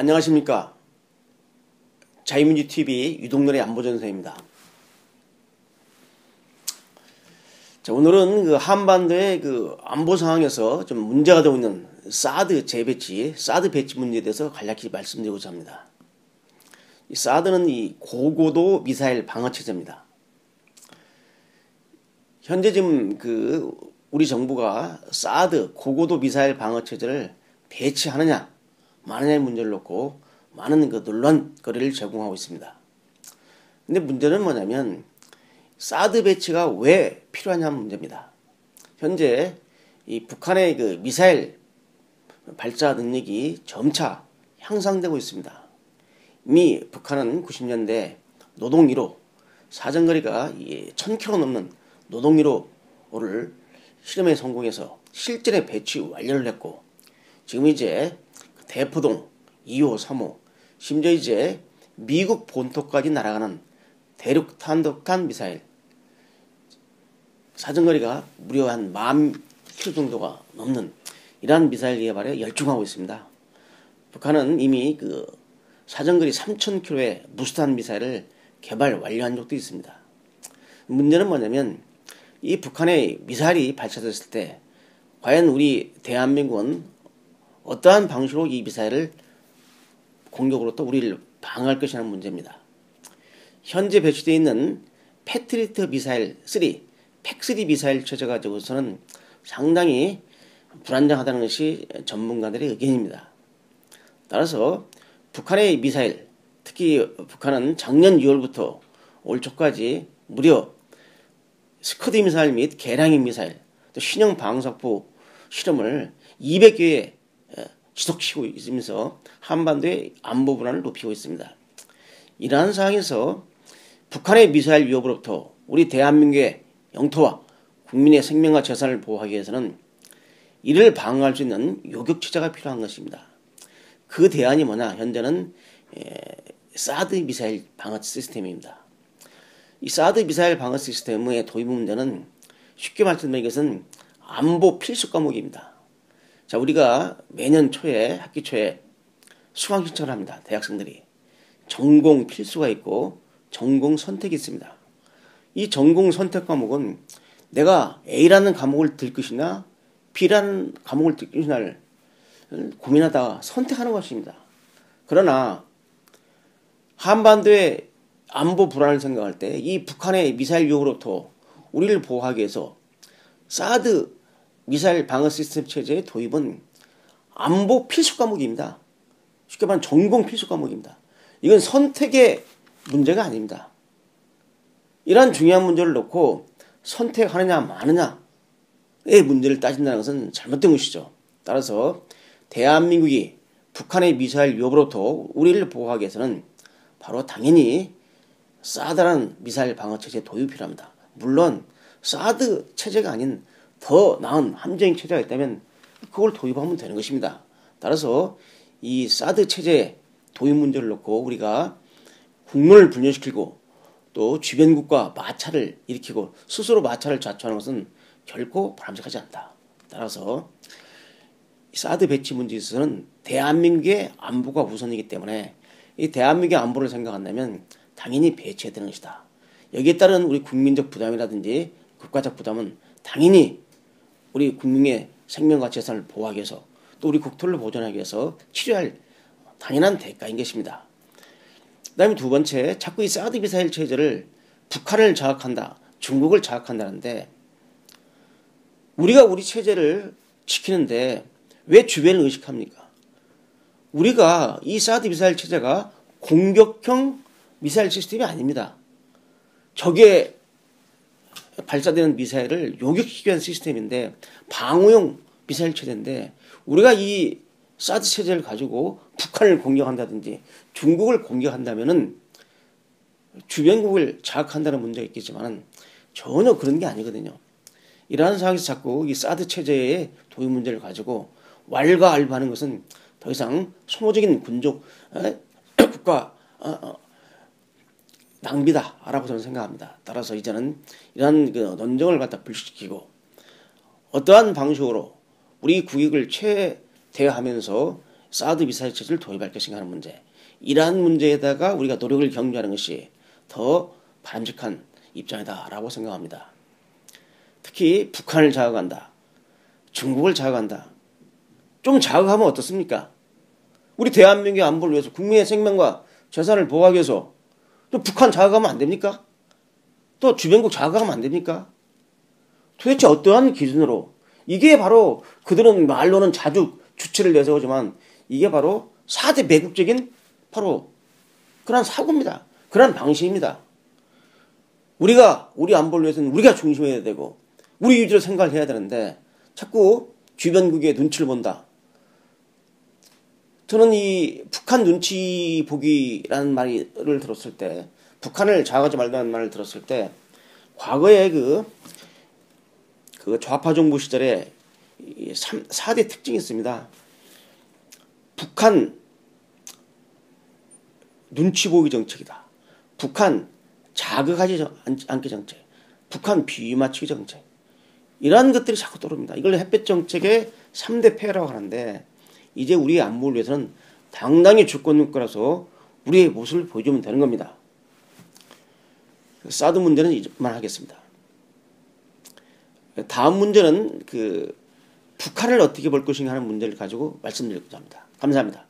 안녕하십니까. 자유민주TV 유동렬의 안보전선입니다. 자, 오늘은 그 한반도의 그 안보 상황에서 좀 문제가 되고 있는 사드 재배치, 사드 배치 문제에 대해서 간략히 말씀드리고자 합니다. 이 사드는 이 고고도 미사일 방어 체제입니다. 현재 지금 그 우리 정부가 사드 고고도 미사일 방어 체제를 배치하느냐 마느냐의 문제를 놓고 많은 그 논란거리를 제공하고 있습니다. 근데 문제는 뭐냐면 사드 배치가 왜 필요하냐는 문제입니다. 현재 이 북한의 그 미사일 발사 능력이 점차 향상되고 있습니다. 이미 북한은 90년대 노동 1호 사정거리가 1000km 넘는 노동 1호를 실험에 성공해서 실전에 배치 완료를 했고 지금 이제 대포동 2호, 3호 심지어 이제 미국 본토까지 날아가는 대륙 탄도탄 미사일 사정거리가 무려 한 만 킬로 정도가 넘는 이러한 미사일 개발에 열중하고 있습니다. 북한은 이미 그 사정거리 3,000km의 무수탄 미사일을 개발 완료한 적도 있습니다. 문제는 뭐냐면 이 북한의 미사일이 발사됐을 때 과연 우리 대한민국은 어떠한 방식으로 이 미사일을 공격으로 또 우리를 방어할 것이라는 문제입니다. 현재 배치되어 있는 패트리트 미사일 3, 팩3 미사일 체제 가지고서는 상당히 불안정하다는 것이 전문가들의 의견입니다. 따라서 북한의 미사일, 특히 북한은 작년 6월부터 올 초까지 무려 스커드 미사일 및 계량인 미사일, 또 신형 방사포 실험을 200개의 지속시키고 있으면서 한반도의 안보 불안을 높이고 있습니다. 이러한 상황에서 북한의 미사일 위협으로부터 우리 대한민국의 영토와 국민의 생명과 재산을 보호하기 위해서는 이를 방어할 수 있는 요격 체제가 필요한 것입니다. 그 대안이 뭐냐? 현재는 사드 미사일 방어 시스템입니다. 이 사드 미사일 방어 시스템의 도입 문제는 쉽게 말씀드리는 것은 안보 필수 과목입니다. 자, 우리가 매년 초에, 학기 초에 수강 신청을 합니다. 대학생들이. 전공 필수가 있고 전공 선택이 있습니다. 이 전공 선택 과목은 내가 A라는 과목을 들 것이나 B라는 과목을 들 것이나를 고민하다가 선택하는 것입니다. 그러나 한반도의 안보 불안을 생각할 때 이 북한의 미사일 유혹으로부터 우리를 보호하기 위해서 사드 미사일 방어 시스템 체제의 도입은 안보 필수 과목입니다. 쉽게 말하면 전공 필수 과목입니다. 이건 선택의 문제가 아닙니다. 이러한 중요한 문제를 놓고 선택하느냐 마느냐의 문제를 따진다는 것은 잘못된 것이죠. 따라서 대한민국이 북한의 미사일 위협으로부터 우리를 보호하기 위해서는 바로 당연히 사드라는 미사일 방어 체제 도입이 필요합니다. 물론 사드 체제가 아닌 더 나은 함정 체제가 있다면 그걸 도입하면 되는 것입니다. 따라서 이 사드 체제 도입 문제를 놓고 우리가 국문을 분열시키고 또 주변국과 마찰을 일으키고 스스로 마찰을 자초하는 것은 결코 바람직하지 않다. 따라서 사드 배치 문제에 있어서는 대한민국의 안보가 우선이기 때문에 이 대한민국의 안보를 생각한다면 당연히 배치해야 되는 것이다. 여기에 따른 우리 국민적 부담이라든지 국가적 부담은 당연히 우리 국민의 생명과 재산을 보호하기 위해서 또 우리 국토를 보존하기 위해서 치료할 당연한 대가인 것입니다. 그 다음에 두 번째, 자꾸 이 사드 미사일 체제를 북한을 장악한다, 중국을 장악한다는데 우리가 우리 체제를 지키는데 왜 주변을 의식합니까? 우리가 이 사드 미사일 체제가 공격형 미사일 시스템이 아닙니다. 적의 발사되는 미사일을 요격시키기 위한 시스템인데 방어용 미사일 체제인데 우리가 이 사드 체제를 가지고 북한을 공격한다든지 중국을 공격한다면은 주변국을 장악한다는 문제가 있겠지만은 전혀 그런 게 아니거든요. 이러한 상황에서 자꾸 이 사드 체제의 도입 문제를 가지고 왈가알부하는 것은 더 이상 소모적인 군족 국가 어, 어, 낭비다라고 저는 생각합니다. 따라서 이제는 이러한 그 논쟁을 갖다 불식시키고 어떠한 방식으로 우리 국익을 최대하면서 사드 미사일 체제를 도입할 것인가 하는 문제. 이러한 문제에다가 우리가 노력을 경주하는 것이 더 바람직한 입장이다라고 생각합니다. 특히 북한을 자극한다. 중국을 자극한다. 좀 자극하면 어떻습니까? 우리 대한민국의 안보를 위해서 국민의 생명과 재산을 보호하기 위해서 또 북한 자극하면 안 됩니까? 또 주변국 자극하면 안 됩니까? 도대체 어떠한 기준으로 이게 바로 그들은 말로는 자주 주체를 내세우지만 이게 바로 4대 매국적인 바로 그런 사고입니다. 그런 방식입니다. 우리가 우리 안보를 위해서는 우리가 중심해야 되고 우리 위주로 생각을 해야 되는데 자꾸 주변국의 눈치를 본다. 저는 이 북한 눈치 보기라는 말을 들었을 때 북한을 자극하지 말라는 말을 들었을 때 과거에 그, 그 좌파 정부 시절에 3, 4대 특징이 있습니다. 북한 눈치 보기 정책이다. 북한 자극하지 않게 정책. 북한 비위 맞추기 정책. 이러한 것들이 자꾸 떠오릅니다. 이걸 햇볕 정책의 3대 폐라고 하는데 이제 우리의 안보를 위해서는 당당히 주권 국가라서 우리의 모습을 보여주면 되는 겁니다. 사드 문제는 이만 하겠습니다. 다음 문제는 그 북한을 어떻게 볼 것인가 하는 문제를 가지고 말씀드리고자 합니다. 감사합니다.